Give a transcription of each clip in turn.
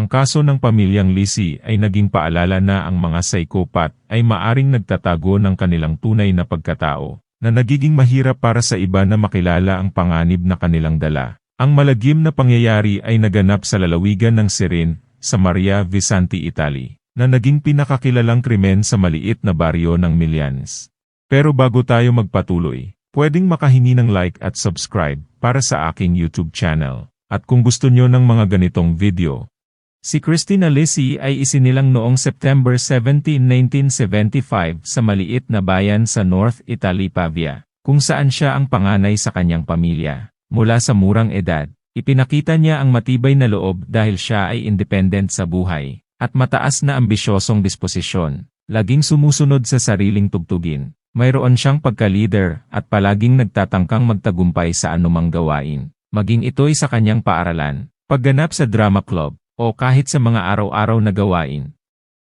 Ang kaso ng pamilyang Lisi ay naging paalala na ang mga psychopath ay maaring nagtatago ng kanilang tunay na pagkatao, na nagiging mahirap para sa iba na makilala ang panganib na kanilang dala. Ang malagim na pangyayari ay naganap sa lalawigan ng Sirin, sa Maria Visanti, Italy, na naging pinakakilalang krimen sa maliit na baryo ng Millians. Pero bago tayo magpatuloy, pwedeng makahingi ng like at subscribe para sa aking YouTube channel. At kung gusto nyo ng mga ganitong video, Si Christina Lisi ay isinilang noong September 17, 1975 sa maliit na bayan sa North Italy, Pavia, kung saan siya ang panganay sa kanyang pamilya. Mula sa murang edad, ipinakita niya ang matibay na loob dahil siya ay independent sa buhay, at mataas na ambisyosong disposisyon, laging sumusunod sa sariling tugtugin. Mayroon siyang pagka-leader at palaging nagtatangkang magtagumpay sa anumang gawain, maging ito'y sa kanyang paaralan, pagganap sa drama club, o kahit sa mga araw-araw na gawain.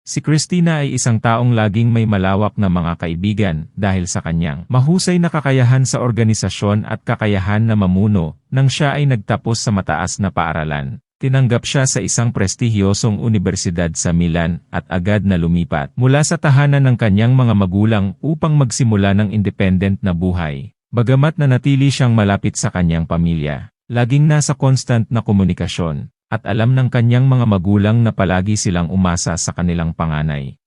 Si Christina ay isang taong laging may malawak na mga kaibigan dahil sa kanyang mahusay na kakayahan sa organisasyon at kakayahan na mamuno nang siya ay nagtapos sa mataas na paaralan. Tinanggap siya sa isang prestihiyosong universidad sa Milan at agad na lumipat mula sa tahanan ng kanyang mga magulang upang magsimula ng independent na buhay. Bagamat nanatili siyang malapit sa kanyang pamilya, laging nasa constant na komunikasyon at alam ng kanyang mga magulang na palagi silang umasa sa kanilang panganay.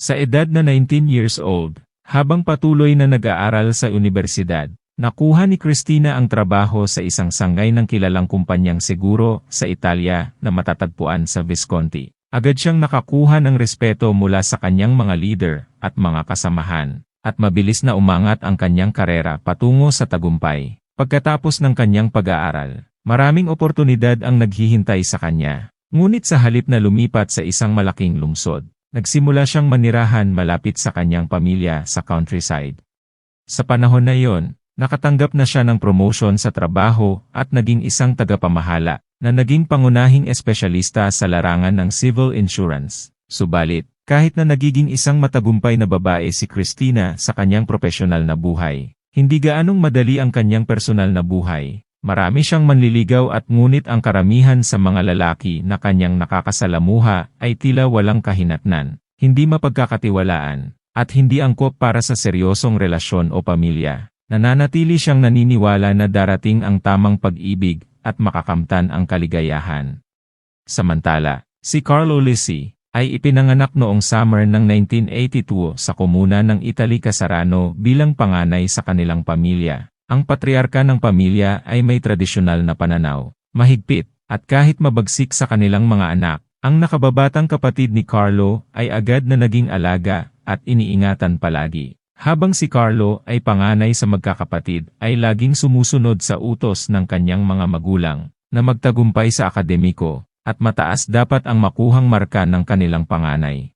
Sa edad na 19 years old, habang patuloy na nag-aaral sa universidad, nakuha ni Christina ang trabaho sa isang sangay ng kilalang kumpanyang seguro sa Italia na matatagpuan sa Visconti. Agad siyang nakakuha ng respeto mula sa kanyang mga leader at mga kasamahan, at mabilis na umangat ang kanyang karera patungo sa tagumpay. Pagkatapos ng kanyang pag-aaral, Maraming oportunidad ang naghihintay sa kanya. Ngunit sa halip na lumipat sa isang malaking lungsod, nagsimula siyang manirahan malapit sa kanyang pamilya sa countryside. Sa panahon na iyon, nakatanggap na siya ng promotion sa trabaho at naging isang tagapamahala na naging pangunahing espesyalista sa larangan ng civil insurance. Subalit, kahit na nagiging isang matagumpay na babae si Christina sa kanyang profesional na buhay, hindi gaanong madali ang kanyang personal na buhay. Marami siyang manliligaw at ngunit ang karamihan sa mga lalaki na kanyang nakakasalamuha ay tila walang kahinatnan, hindi mapagkakatiwalaan, at hindi angkop para sa seryosong relasyon o pamilya. Nananatili siyang naniniwala na darating ang tamang pag-ibig at makakamtan ang kaligayahan. Samantala, si Carlo Lisi ay ipinanganak noong summer ng 1982 sa komuna ng Italy Casarano bilang panganay sa kanilang pamilya. Ang patriarka ng pamilya ay may tradisyonal na pananaw, mahigpit, at kahit mabagsik sa kanilang mga anak, ang nakababatang kapatid ni Carlo ay agad na naging alaga at iniingatan palagi. Habang si Carlo ay panganay sa magkakapatid ay laging sumusunod sa utos ng kanyang mga magulang na magtagumpay sa akademiko at mataas dapat ang makuhang marka ng kanilang panganay.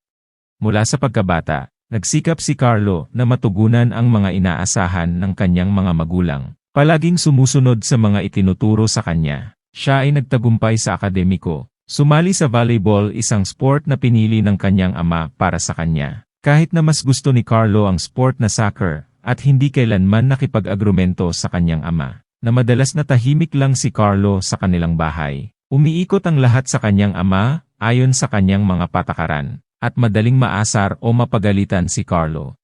Mula sa pagkabata, Nagsikap si Carlo na matugunan ang mga inaasahan ng kanyang mga magulang. Palaging sumusunod sa mga itinuturo sa kanya. Siya ay nagtagumpay sa akademiko. Sumali sa volleyball isang sport na pinili ng kanyang ama para sa kanya. Kahit na mas gusto ni Carlo ang sport na soccer, at hindi kailanman nakipag-agrumento sa kanyang ama, na madalas na tahimik lang si Carlo sa kanilang bahay. Umiikot ang lahat sa kanyang ama, ayon sa kanyang mga patakaran at madaling maasar o mapagalitan si Carlo.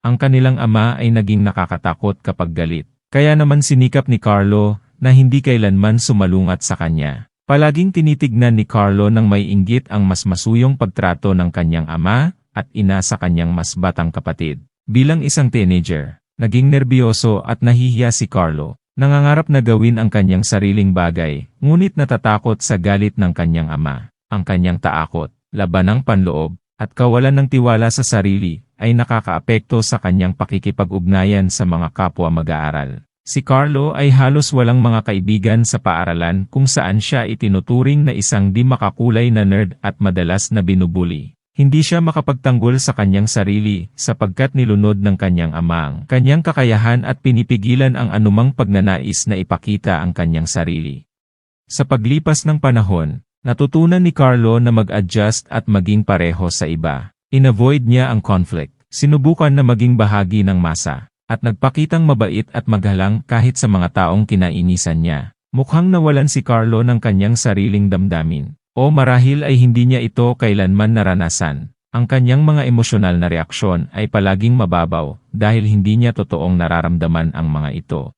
Ang kanilang ama ay naging nakakatakot kapag galit, kaya naman sinikap ni Carlo na hindi kailanman sumalungat sa kanya. Palaging tinitignan ni Carlo ng may inggit ang mas masuyong pagtrato ng kanyang ama at ina sa kanyang mas batang kapatid. Bilang isang teenager, naging nerbiyoso at nahihiya si Carlo. Nangangarap na gawin ang kanyang sariling bagay, ngunit natatakot sa galit ng kanyang ama. Ang kanyang taakot labanang panloob, at kawalan ng tiwala sa sarili, ay nakakaapekto sa kanyang pakikipag-ugnayan sa mga kapwa mag-aaral. Si Carlo ay halos walang mga kaibigan sa paaralan kung saan siya itinuturing na isang di makakulay na nerd at madalas na binubuli. Hindi siya makapagtanggol sa kanyang sarili sapagkat nilunod ng kanyang amang kanyang kakayahan at pinipigilan ang anumang pagnanais na ipakita ang kanyang sarili. Sa paglipas ng panahon, Natutunan ni Carlo na mag-adjust at maging pareho sa iba. Inavoid niya ang conflict. Sinubukan na maging bahagi ng masa. At nagpakitang mabait at maghalang kahit sa mga taong kinainisan niya. Mukhang nawalan si Carlo ng kanyang sariling damdamin. O marahil ay hindi niya ito kailanman naranasan. Ang kanyang mga emosyonal na reaksyon ay palaging mababaw dahil hindi niya totoong nararamdaman ang mga ito.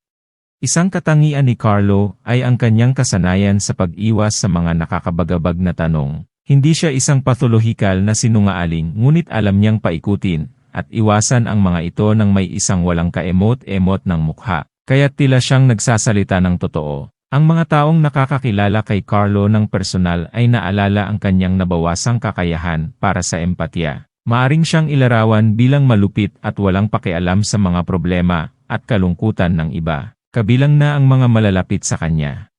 Isang katangian ni Carlo ay ang kanyang kasanayan sa pag-iwas sa mga nakakabagabag na tanong. Hindi siya isang patholohikal na sinungaaling ngunit alam niyang paikutin at iwasan ang mga ito ng may isang walang kaemot-emot ng mukha. Kaya't tila siyang nagsasalita ng totoo. Ang mga taong nakakakilala kay Carlo ng personal ay naalala ang kanyang nabawasang kakayahan para sa empatya. Maaring siyang ilarawan bilang malupit at walang pakialam sa mga problema at kalungkutan ng iba kabilang na ang mga malalapit sa kanya.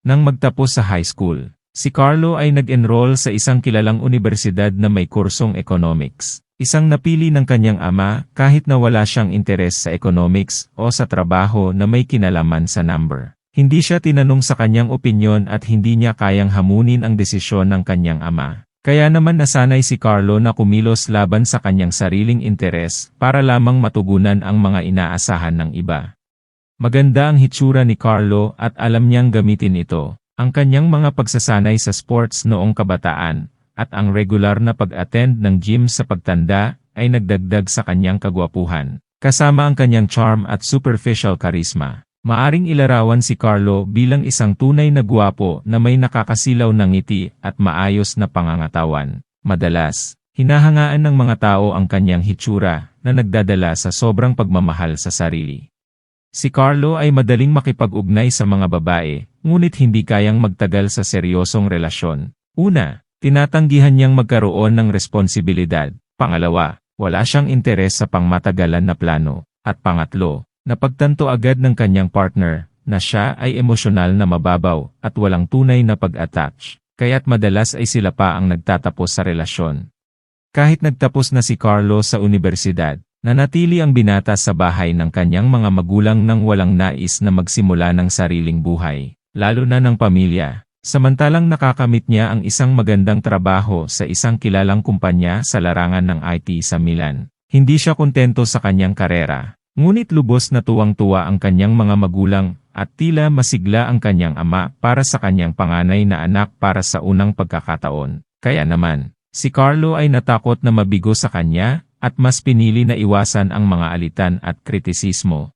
Nang magtapos sa high school, si Carlo ay nag-enroll sa isang kilalang universidad na may kursong economics. Isang napili ng kanyang ama kahit na wala siyang interes sa economics o sa trabaho na may kinalaman sa number. Hindi siya tinanong sa kanyang opinyon at hindi niya kayang hamunin ang desisyon ng kanyang ama. Kaya naman nasanay si Carlo na kumilos laban sa kanyang sariling interes para lamang matugunan ang mga inaasahan ng iba. Maganda ang hitsura ni Carlo at alam niyang gamitin ito. Ang kanyang mga pagsasanay sa sports noong kabataan, at ang regular na pag-attend ng gym sa pagtanda, ay nagdagdag sa kanyang kagwapuhan. Kasama ang kanyang charm at superficial charisma. Maaring ilarawan si Carlo bilang isang tunay na gwapo na may nakakasilaw ng ngiti at maayos na pangangatawan. Madalas, hinahangaan ng mga tao ang kanyang hitsura na nagdadala sa sobrang pagmamahal sa sarili. Si Carlo ay madaling makipag-ugnay sa mga babae, ngunit hindi kayang magtagal sa seryosong relasyon. Una, tinatanggihan niyang magkaroon ng responsibilidad. Pangalawa, wala siyang interes sa pangmatagalan na plano. At pangatlo, napagtanto agad ng kanyang partner na siya ay emosyonal na mababaw at walang tunay na pag-attach. Kaya't madalas ay sila pa ang nagtatapos sa relasyon. Kahit nagtapos na si Carlo sa universidad, Nanatili ang binata sa bahay ng kanyang mga magulang nang walang nais na magsimula ng sariling buhay, lalo na ng pamilya. Samantalang nakakamit niya ang isang magandang trabaho sa isang kilalang kumpanya sa larangan ng IT sa Milan. Hindi siya kontento sa kanyang karera, ngunit lubos na tuwang-tuwa ang kanyang mga magulang at tila masigla ang kanyang ama para sa kanyang panganay na anak para sa unang pagkakataon. Kaya naman, si Carlo ay natakot na mabigo sa kanya at mas pinili na iwasan ang mga alitan at kritisismo.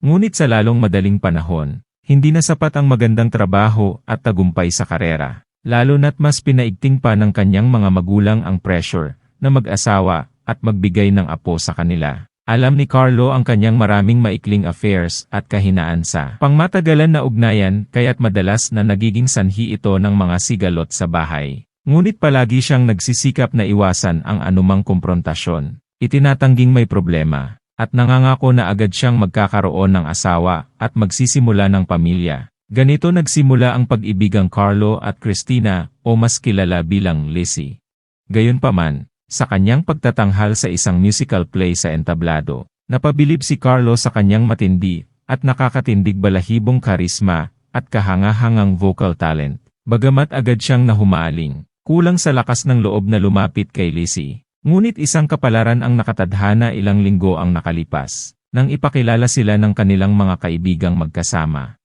Ngunit sa lalong madaling panahon, hindi na sapat ang magandang trabaho at tagumpay sa karera, lalo na't mas pinaigting pa ng kanyang mga magulang ang pressure na mag-asawa at magbigay ng apo sa kanila. Alam ni Carlo ang kanyang maraming maikling affairs at kahinaan sa pangmatagalan na ugnayan kaya't madalas na nagiging sanhi ito ng mga sigalot sa bahay. Ngunit palagi siyang nagsisikap na iwasan ang anumang komprontasyon. Itinatangging may problema, at nangangako na agad siyang magkakaroon ng asawa at magsisimula ng pamilya. Ganito nagsimula ang pag-ibigang Carlo at Christina o mas kilala bilang Lizzie. Gayunpaman, sa kanyang pagtatanghal sa isang musical play sa entablado, napabilib si Carlo sa kanyang matindi at nakakatindig balahibong karisma at kahangahangang vocal talent. Bagamat agad siyang nahumaling, Kulang sa lakas ng loob na lumapit kay Lizzie. Ngunit isang kapalaran ang nakatadhana ilang linggo ang nakalipas, nang ipakilala sila ng kanilang mga kaibigang magkasama.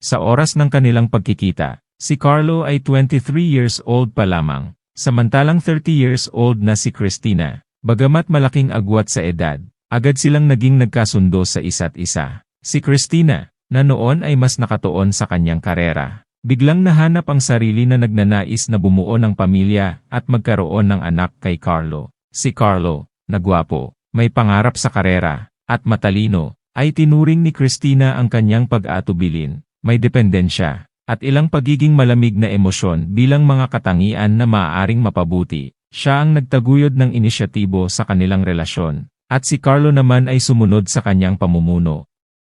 Sa oras ng kanilang pagkikita, si Carlo ay 23 years old pa lamang, samantalang 30 years old na si Christina. Bagamat malaking agwat sa edad, agad silang naging nagkasundo sa isa't isa. Si Christina, na noon ay mas nakatuon sa kanyang karera, Biglang nahanap ang sarili na nagnanais na bumuo ng pamilya at magkaroon ng anak kay Carlo. Si Carlo, nagwapo, may pangarap sa karera, at matalino, ay tinuring ni Christina ang kanyang pag-atubilin, may dependensya, at ilang pagiging malamig na emosyon bilang mga katangian na maaaring mapabuti. Siya ang nagtaguyod ng inisyatibo sa kanilang relasyon, at si Carlo naman ay sumunod sa kanyang pamumuno.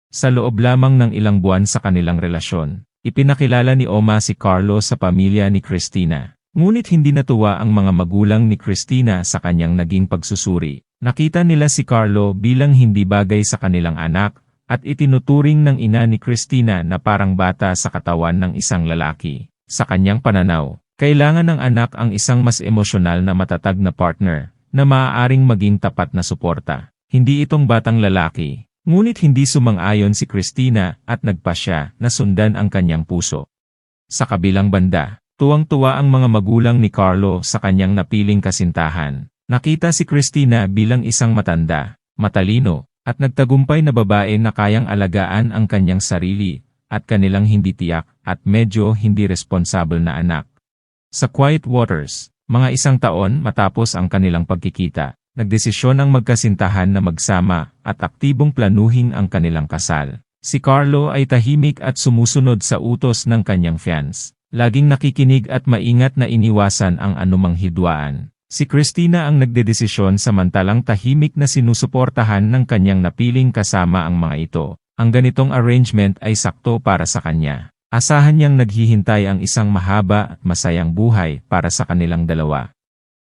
Sa loob lamang ng ilang buwan sa kanilang relasyon, Ipinakilala ni Oma si Carlo sa pamilya ni Christina. Ngunit hindi natuwa ang mga magulang ni Christina sa kanyang naging pagsusuri. Nakita nila si Carlo bilang hindi bagay sa kanilang anak, at itinuturing ng ina ni Christina na parang bata sa katawan ng isang lalaki. Sa kanyang pananaw, kailangan ng anak ang isang mas emosyonal na matatag na partner, na maaaring maging tapat na suporta. Hindi itong batang lalaki, Ngunit hindi sumang-ayon si Christina at nagpa siya na sundan ang kanyang puso. Sa kabilang banda, Tuwang-tuwa ang mga magulang ni Carlo sa kanyang napiling kasintahan. Nakita si Christina bilang isang matanda, matalino, at nagtagumpay na babae na kayang alagaan ang kanyang sarili, at kanilang hindi tiyak, at medyo hindi responsable na anak. Sa Quiet Waters, mga isang taon matapos ang kanilang pagkikita, nagdesisyon ang magkasintahan na magsama at aktibong planuhin ang kanilang kasal. Si Carlo ay tahimik at sumusunod sa utos ng kanyang fiance. Laging nakikinig at maingat na iniwasan ang anumang hidwaan. Si Christina ang nagdedesisyon samantalang tahimik na sinusuportahan ng kanyang napiling kasama ang mga ito. Ang ganitong arrangement ay sakto para sa kanya. Asahan niyang naghihintay ang isang mahaba at masayang buhay para sa kanilang dalawa.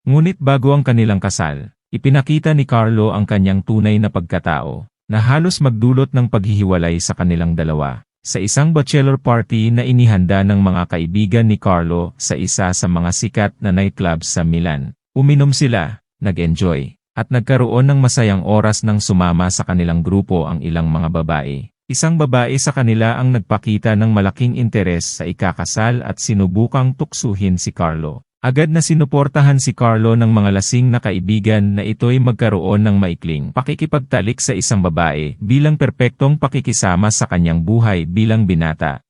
Ngunit bago ang kanilang kasal, ipinakita ni Carlo ang kanyang tunay na pagkatao, na halos magdulot ng paghihiwalay sa kanilang dalawa. Sa isang bachelor party na inihanda ng mga kaibigan ni Carlo sa isa sa mga sikat na nightclub sa Milan, uminom sila, nag-enjoy, at nagkaroon ng masayang oras nang sumama sa kanilang grupo ang ilang mga babae. Isang babae sa kanila ang nagpakita ng malaking interes sa ikakasal at sinubukang tuksuhin si Carlo. Agad na sinuportahan si Carlo ng mga lasing na kaibigan na ito'y magkaroon ng maikling pakikipagtalik sa isang babae bilang perpektong pakikisama sa kanyang buhay bilang binata.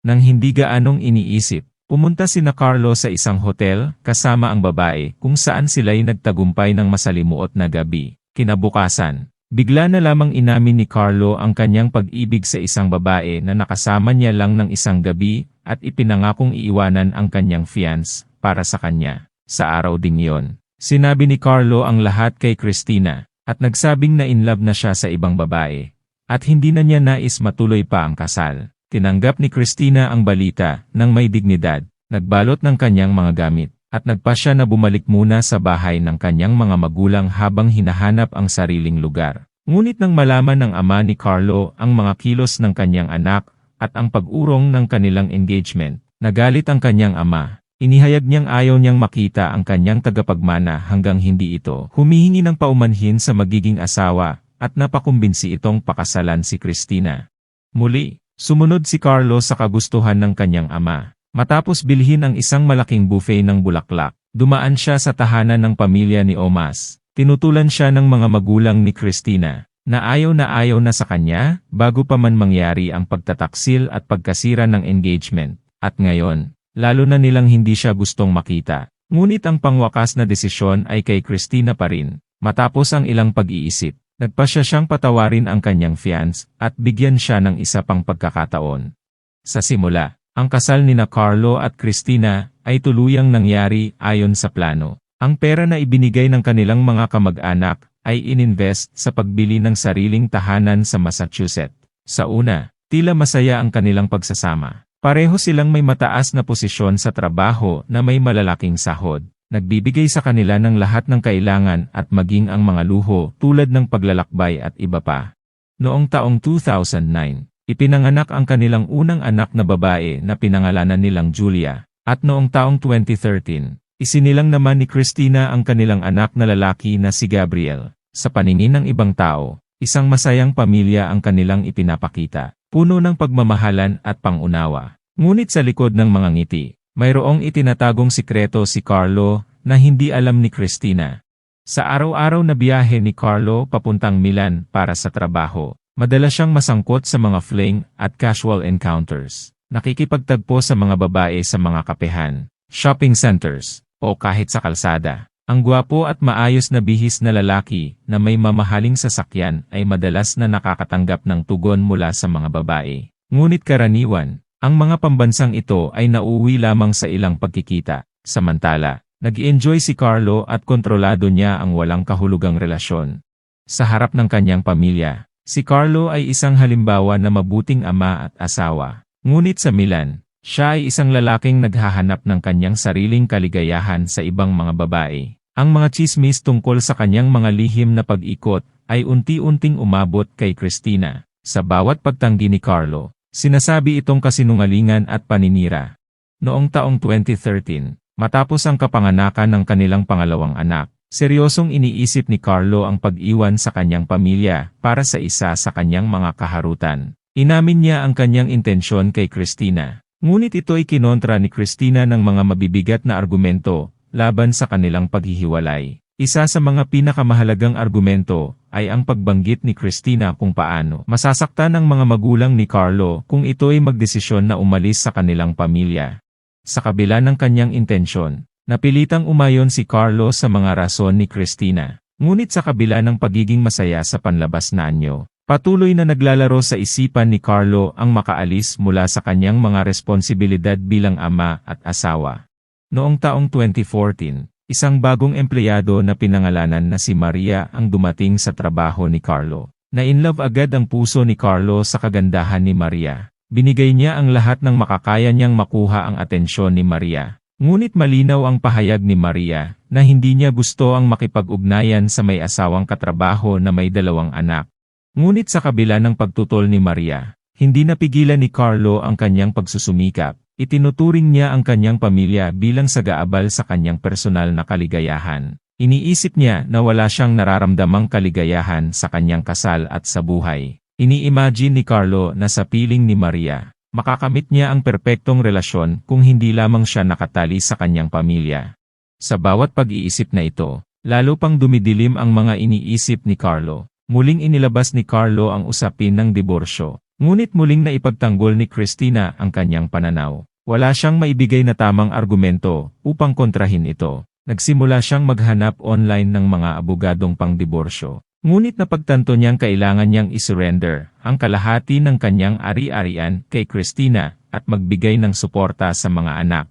Nang hindi gaanong iniisip, pumunta si na Carlo sa isang hotel kasama ang babae kung saan sila'y nagtagumpay ng masalimuot na gabi. Kinabukasan, bigla na lamang inamin ni Carlo ang kanyang pag-ibig sa isang babae na nakasama niya lang ng isang gabi at ipinangakong iiwanan ang kanyang fiance para sa kanya. Sa araw ding iyon, sinabi ni Carlo ang lahat kay Christina, at nagsabing na in love na siya sa ibang babae, at hindi na niya nais matuloy pa ang kasal. Tinanggap ni Christina ang balita ng may dignidad, nagbalot ng kanyang mga gamit, at nagpa siya na bumalik muna sa bahay ng kanyang mga magulang habang hinahanap ang sariling lugar. Ngunit nang malaman ng ama ni Carlo ang mga kilos ng kanyang anak at ang pag-urong ng kanilang engagement, nagalit ang kanyang ama Inihayag niyang ayaw niyang makita ang kanyang tagapagmana hanggang hindi ito humihingi ng paumanhin sa magiging asawa at napakumbinsi itong pakasalan si Christina. Muli, sumunod si Carlo sa kagustuhan ng kanyang ama. Matapos bilhin ang isang malaking buffet ng bulaklak, dumaan siya sa tahanan ng pamilya ni Omas. Tinutulan siya ng mga magulang ni Christina, na ayaw na ayaw na sa kanya, bago pa man mangyari ang pagtataksil at pagkasira ng engagement. At ngayon, lalo na nilang hindi siya gustong makita. Ngunit ang pangwakas na desisyon ay kay Christina pa rin. Matapos ang ilang pag-iisip, nagpasya siyang patawarin ang kanyang fiance at bigyan siya ng isa pang pagkakataon. Sa simula, ang kasal ni na Carlo at Christina ay tuluyang nangyari ayon sa plano. Ang pera na ibinigay ng kanilang mga kamag-anak ay ininvest sa pagbili ng sariling tahanan sa Massachusetts. Sa una, tila masaya ang kanilang pagsasama. Pareho silang may mataas na posisyon sa trabaho na may malalaking sahod. Nagbibigay sa kanila ng lahat ng kailangan at maging ang mga luho tulad ng paglalakbay at iba pa. Noong taong 2009, ipinanganak ang kanilang unang anak na babae na pinangalanan nilang Julia. At noong taong 2013, isinilang naman ni Christina ang kanilang anak na lalaki na si Gabriel. Sa paningin ng ibang tao, isang masayang pamilya ang kanilang ipinapakita puno ng pagmamahalan at pangunawa. Ngunit sa likod ng mga ngiti, mayroong itinatagong sikreto si Carlo na hindi alam ni Christina. Sa araw-araw na biyahe ni Carlo papuntang Milan para sa trabaho, madalas siyang masangkot sa mga fling at casual encounters. Nakikipagtagpo sa mga babae sa mga kapehan, shopping centers, o kahit sa kalsada. Ang gwapo at maayos na bihis na lalaki na may mamahaling sasakyan ay madalas na nakakatanggap ng tugon mula sa mga babae. Ngunit karaniwan, ang mga pambansang ito ay nauwi lamang sa ilang pagkikita. Samantala, nag-enjoy si Carlo at kontrolado niya ang walang kahulugang relasyon. Sa harap ng kanyang pamilya, si Carlo ay isang halimbawa na mabuting ama at asawa. Ngunit sa Milan, siya ay isang lalaking naghahanap ng kanyang sariling kaligayahan sa ibang mga babae. Ang mga chismis tungkol sa kanyang mga lihim na pag-ikot ay unti-unting umabot kay Christina. Sa bawat pagtanggi ni Carlo, sinasabi itong kasinungalingan at paninira. Noong taong 2013, matapos ang kapanganakan ng kanilang pangalawang anak, seryosong iniisip ni Carlo ang pag-iwan sa kanyang pamilya para sa isa sa kanyang mga kaharutan. Inamin niya ang kanyang intensyon kay Christina. Ngunit ito ay kinontra ni Christina ng mga mabibigat na argumento laban sa kanilang paghihiwalay. Isa sa mga pinakamahalagang argumento ay ang pagbanggit ni Christina kung paano masasaktan ng mga magulang ni Carlo kung ito ay magdesisyon na umalis sa kanilang pamilya. Sa kabila ng kanyang intensyon, napilitang umayon si Carlo sa mga rason ni Christina. Ngunit sa kabila ng pagiging masaya sa panlabas na anyo, patuloy na naglalaro sa isipan ni Carlo ang makaalis mula sa kanyang mga responsibilidad bilang ama at asawa. Noong taong 2014, isang bagong empleyado na pinangalanan na si Maria ang dumating sa trabaho ni Carlo. Na-inlove agad ang puso ni Carlo sa kagandahan ni Maria. Binigay niya ang lahat ng makakaya niyang makuha ang atensyon ni Maria. Ngunit malinaw ang pahayag ni Maria na hindi niya gusto ang makipag-ugnayan sa may asawang katrabaho na may dalawang anak. Ngunit sa kabila ng pagtutol ni Maria, hindi napigilan ni Carlo ang kanyang pagsusumikap. Itinuturing niya ang kanyang pamilya bilang sagaabal sa kanyang personal na kaligayahan. Iniisip niya na wala siyang nararamdamang kaligayahan sa kanyang kasal at sa buhay. Ini-imagine ni Carlo na sa piling ni Maria, Makakamit niya ang perpektong relasyon kung hindi lamang siya nakatali sa kanyang pamilya. Sa bawat pag-iisip na ito, lalo pang dumidilim ang mga iniisip ni Carlo. Muling inilabas ni Carlo ang usapin ng diborsyo. Ngunit muling na ipagtanggol ni Christina ang kanyang pananaw. Wala siyang maibigay na tamang argumento upang kontrahin ito. Nagsimula siyang maghanap online ng mga abogadong pang-diborsyo. Ngunit napagtanto niyang kailangan niyang isurrender ang kalahati ng kanyang ari-arian kay Christina at magbigay ng suporta sa mga anak.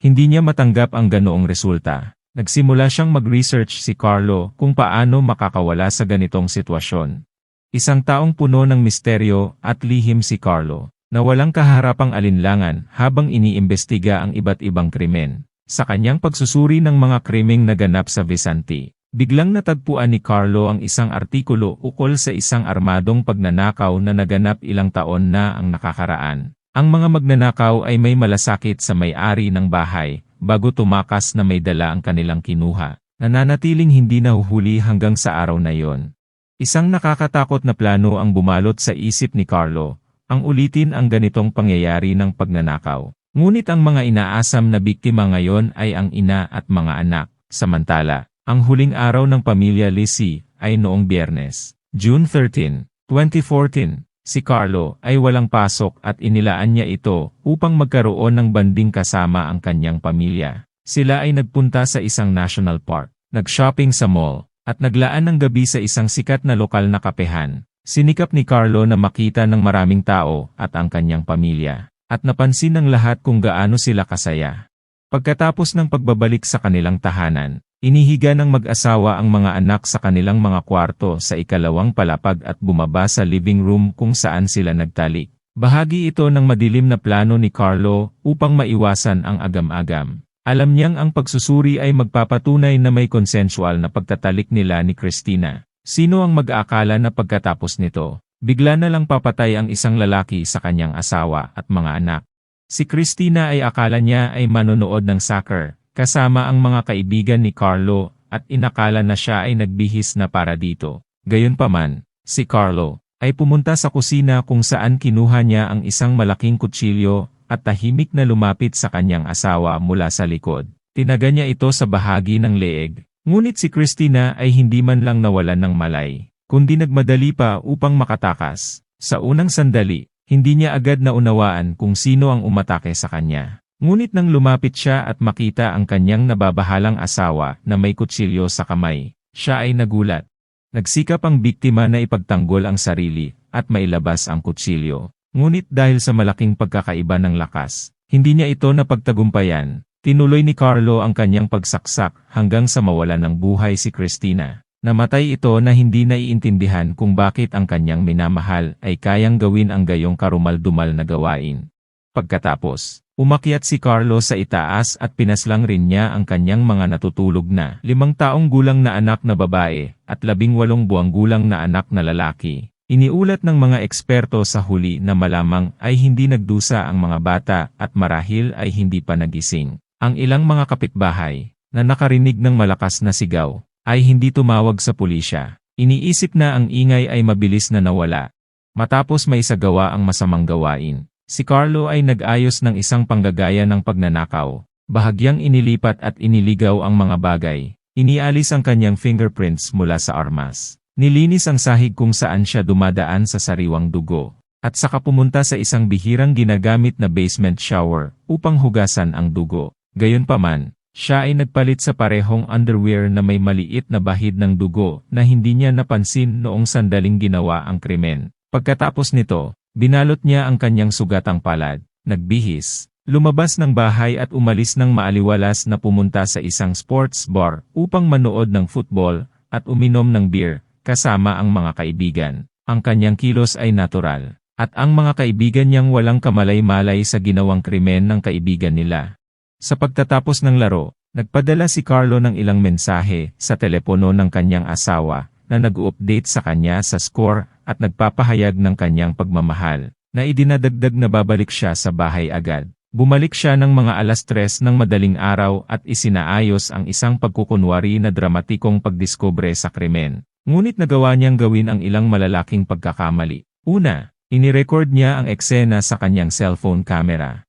Hindi niya matanggap ang ganoong resulta. Nagsimula siyang mag-research si Carlo kung paano makakawala sa ganitong sitwasyon. Isang taong puno ng misteryo at lihim si Carlo, na walang kaharapang alinlangan habang iniimbestiga ang iba't ibang krimen. Sa kanyang pagsusuri ng mga krimeng naganap sa Visanti, Biglang natagpuan ni Carlo ang isang artikulo ukol sa isang armadong pagnanakaw na naganap ilang taon na ang nakakaraan. Ang mga magnanakaw ay may malasakit sa may-ari ng bahay, bago tumakas na may dala ang kanilang kinuha. Nananatiling hindi nahuhuli hanggang sa araw na yon. Isang nakakatakot na plano ang bumalot sa isip ni Carlo, ang ulitin ang ganitong pangyayari ng pagnanakaw. Ngunit ang mga inaasam na biktima ngayon ay ang ina at mga anak. Samantala, ang huling araw ng pamilya Lisi ay noong biyernes, June 13, 2014. Si Carlo ay walang pasok at inilaan niya ito upang magkaroon ng banding kasama ang kanyang pamilya. Sila ay nagpunta sa isang national park, nag-shopping sa mall, at naglaan ng gabi sa isang sikat na lokal na kapehan. Sinikap ni Carlo na makita ng maraming tao at ang kanyang pamilya, at napansin ng lahat kung gaano sila kasaya. Pagkatapos ng pagbabalik sa kanilang tahanan, Inihiga ng mag-asawa ang mga anak sa kanilang mga kwarto sa ikalawang palapag at bumaba sa living room kung saan sila nagtalik. Bahagi ito ng madilim na plano ni Carlo upang maiwasan ang agam-agam. Alam niyang ang pagsusuri ay magpapatunay na may konsensual na pagtatalik nila ni Christina. Sino ang mag-aakala na pagkatapos nito, bigla na lang papatay ang isang lalaki sa kanyang asawa at mga anak? Si Christina ay akala niya ay manonood ng soccer, kasama ang mga kaibigan ni Carlo, at inakala na siya ay nagbihis na para dito. Gayunpaman, si Carlo, ay pumunta sa kusina kung saan kinuha niya ang isang malaking kutsilyo, at tahimik na lumapit sa kanyang asawa mula sa likod. Tinaga niya ito sa bahagi ng leeg. Ngunit si Christina ay hindi man lang nawalan ng malay, kundi nagmadali pa upang makatakas. Sa unang sandali, hindi niya agad naunawaan kung sino ang umatake sa kanya. Ngunit nang lumapit siya at makita ang kanyang nababahalang asawa na may kutsilyo sa kamay, siya ay nagulat. Nagsikap ang biktima na ipagtanggol ang sarili at mailabas ang kutsilyo. Ngunit dahil sa malaking pagkakaiba ng lakas, hindi niya ito napagtagumpayan. Tinuloy ni Carlo ang kanyang pagsaksak hanggang sa mawala ng buhay si Christina. Namatay ito na hindi naiintindihan kung bakit ang kanyang minamahal ay kayang gawin ang gayong karumal-dumal na gawain. Pagkatapos, Umakyat si Carlo sa itaas at pinaslang rin niya ang kanyang mga natutulog na limang taong gulang na anak na babae at labing walong buwang gulang na anak na lalaki. Iniulat ng mga eksperto sa huli na malamang ay hindi nagdusa ang mga bata at marahil ay hindi pa nagising. Ang ilang mga kapitbahay na nakarinig ng malakas na sigaw ay hindi tumawag sa pulisya. Iniisip na ang ingay ay mabilis na nawala. Matapos may sagawa ang masamang gawain. Si Carlo ay nag-ayos ng isang panggagaya ng pagnanakaw. Bahagyang inilipat at iniligaw ang mga bagay. Inialis ang kanyang fingerprints mula sa armas. Nilinis ang sahig kung saan siya dumadaan sa sariwang dugo. At saka pumunta sa isang bihirang ginagamit na basement shower upang hugasan ang dugo. Gayunpaman, siya ay nagpalit sa parehong underwear na may maliit na bahid ng dugo na hindi niya napansin noong sandaling ginawa ang krimen. Pagkatapos nito, binalot niya ang kanyang sugatang palad, nagbihis, lumabas ng bahay at umalis ng maaliwalas na pumunta sa isang sports bar upang manood ng football at uminom ng beer kasama ang mga kaibigan. Ang kanyang kilos ay natural, at ang mga kaibigan niyang walang kamalay-malay sa ginawang krimen ng kaibigan nila. Sa pagtatapos ng laro, nagpadala si Carlo ng ilang mensahe sa telepono ng kanyang asawa na nag-update sa kanya sa score at nagpapahayag ng kanyang pagmamahal, na idinadagdag na babalik siya sa bahay agad. Bumalik siya ng mga alas tres ng madaling araw at isinaayos ang isang pagkukunwari na dramatikong pagdiskobre sa krimen. Ngunit nagawa niyang gawin ang ilang malalaking pagkakamali. Una, inirecord niya ang eksena sa kanyang cellphone camera.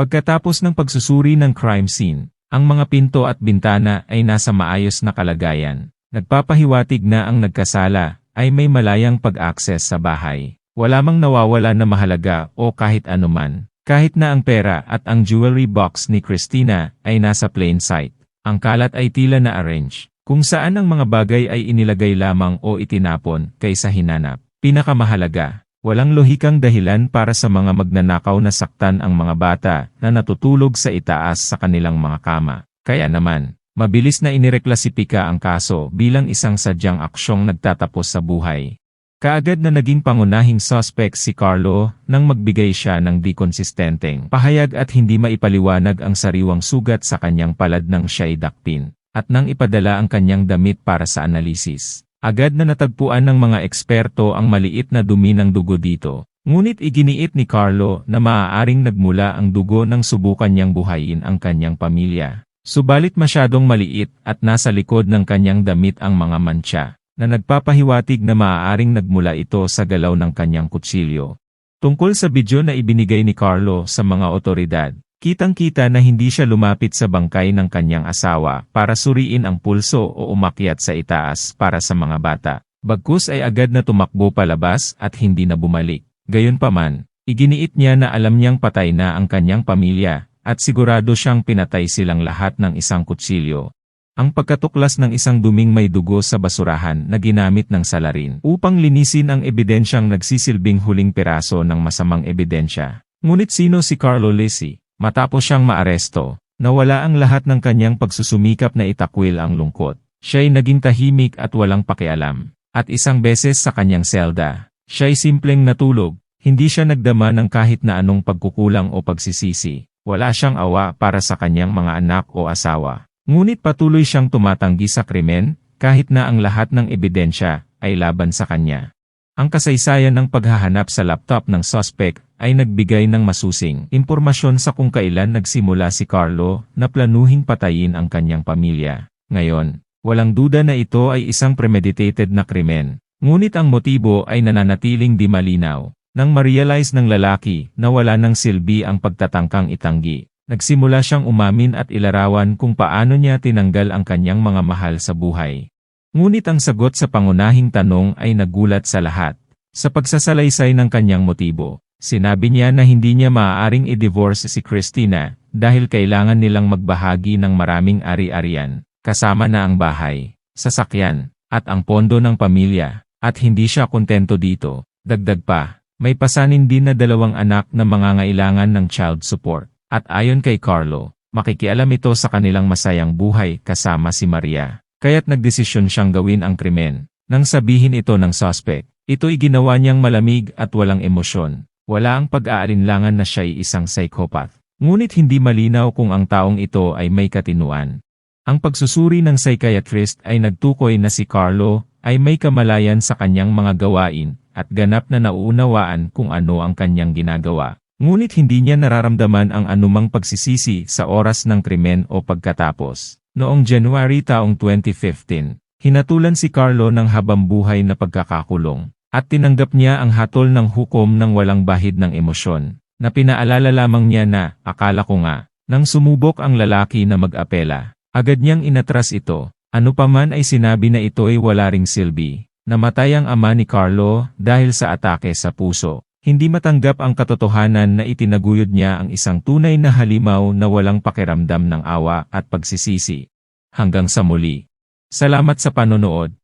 Pagkatapos ng pagsusuri ng crime scene, ang mga pinto at bintana ay nasa maayos na kalagayan. Nagpapahiwatig na ang nagkasala ay may malayang pag-access sa bahay. Wala mang nawawala na mahalaga o kahit anuman. Kahit na ang pera at ang jewelry box ni Christina ay nasa plain sight. Ang kalat ay tila na arrange, kung saan ang mga bagay ay inilagay lamang o itinapon kaysa hinanap. Pinakamahalaga, Walang lohikang dahilan para sa mga magnanakaw na saktan ang mga bata na natutulog sa itaas sa kanilang mga kama. Kaya naman, mabilis na inireklasipika ang kaso bilang isang sadyang aksyong nagtatapos sa buhay. Kaagad na naging pangunahing suspect si Carlo nang magbigay siya ng di-konsistenteng pahayag at hindi maipaliwanag ang sariwang sugat sa kanyang palad ng siya'y dakpin, at nang ipadala ang kanyang damit para sa analisis. Agad na natagpuan ng mga eksperto ang maliit na dumi ng dugo dito. Ngunit iginiit ni Carlo na maaaring nagmula ang dugo nang subukan niyang buhayin ang kanyang pamilya. Subalit masyadong maliit at nasa likod ng kanyang damit ang mga mancha, na nagpapahiwatig na maaaring nagmula ito sa galaw ng kanyang kutsilyo. Tungkol sa video na ibinigay ni Carlo sa mga otoridad, Kitang-kita na hindi siya lumapit sa bangkay ng kanyang asawa para suriin ang pulso o umakyat sa itaas para sa mga bata. Bagkus ay agad na tumakbo palabas at hindi na bumalik. Gayunpaman, iginiit niya na alam niyang patay na ang kanyang pamilya, at sigurado siyang pinatay silang lahat ng isang kutsilyo. Ang pagkatuklas ng isang duming may dugo sa basurahan na ginamit ng salarin upang linisin ang ebidensyang nagsisilbing huling piraso ng masamang ebidensya. Ngunit sino si Carlo Lisi? Matapos siyang maaresto, nawala ang lahat ng kanyang pagsusumikap na itakwil ang lungkot. Siya'y naging tahimik at walang pakialam. At isang beses sa kanyang selda, siya'y simpleng natulog, hindi siya nagdama ng kahit na anong pagkukulang o pagsisisi. Wala siyang awa para sa kanyang mga anak o asawa. Ngunit patuloy siyang tumatanggi sa krimen, kahit na ang lahat ng ebidensya ay laban sa kanya. Ang kasaysayan ng paghahanap sa laptop ng suspect ay nagbigay ng masusing impormasyon sa kung kailan nagsimula si Carlo na planuhing patayin ang kanyang pamilya. Ngayon, walang duda na ito ay isang premeditated na krimen. Ngunit ang motibo ay nananatiling di malinaw. Nang ma-realize ng lalaki na wala ng silbi ang pagtatangkang itanggi, nagsimula siyang umamin at ilarawan kung paano niya tinanggal ang kanyang mga mahal sa buhay. Ngunit ang sagot sa pangunahing tanong ay nagulat sa lahat. Sa pagsasalaysay ng kanyang motibo, sinabi niya na hindi niya maaaring i-divorce si Christina dahil kailangan nilang magbahagi ng maraming ari-arian, kasama na ang bahay, sasakyan, at ang pondo ng pamilya, at hindi siya kontento dito. Dagdag pa, may pasanin din na dalawang anak na mangangailangan ng child support, at ayon kay Carlo, makikialam ito sa kanilang masayang buhay kasama si Maria. Kaya't nagdesisyon siyang gawin ang krimen. Nang sabihin ito ng suspect, ito'y ginawa niyang malamig at walang emosyon. Wala ang pag-aalinlangan na siya'y isang psychopath. Ngunit hindi malinaw kung ang taong ito ay may katinuan. Ang pagsusuri ng psychiatrist ay nagtukoy na si Carlo ay may kamalayan sa kanyang mga gawain at ganap na nauunawaan kung ano ang kanyang ginagawa. Ngunit hindi niya nararamdaman ang anumang pagsisisi sa oras ng krimen o pagkatapos. Noong January taong 2015, hinatulan si Carlo ng habambuhay na pagkakakulong, at tinanggap niya ang hatol ng hukom ng walang bahid ng emosyon. na pinaalala lamang niya na, akala ko nga, nang sumubok ang lalaki na mag-apela, agad niyang inatras ito, ano pa man ay sinabi na ito ay wala ring silbi. Namatay ang ama ni Carlo dahil sa atake sa puso. Hindi matanggap ang katotohanan na itinaguyod niya ang isang tunay na halimaw na walang pakiramdam ng awa at pagsisisi. Hanggang sa muli. Salamat sa panonood.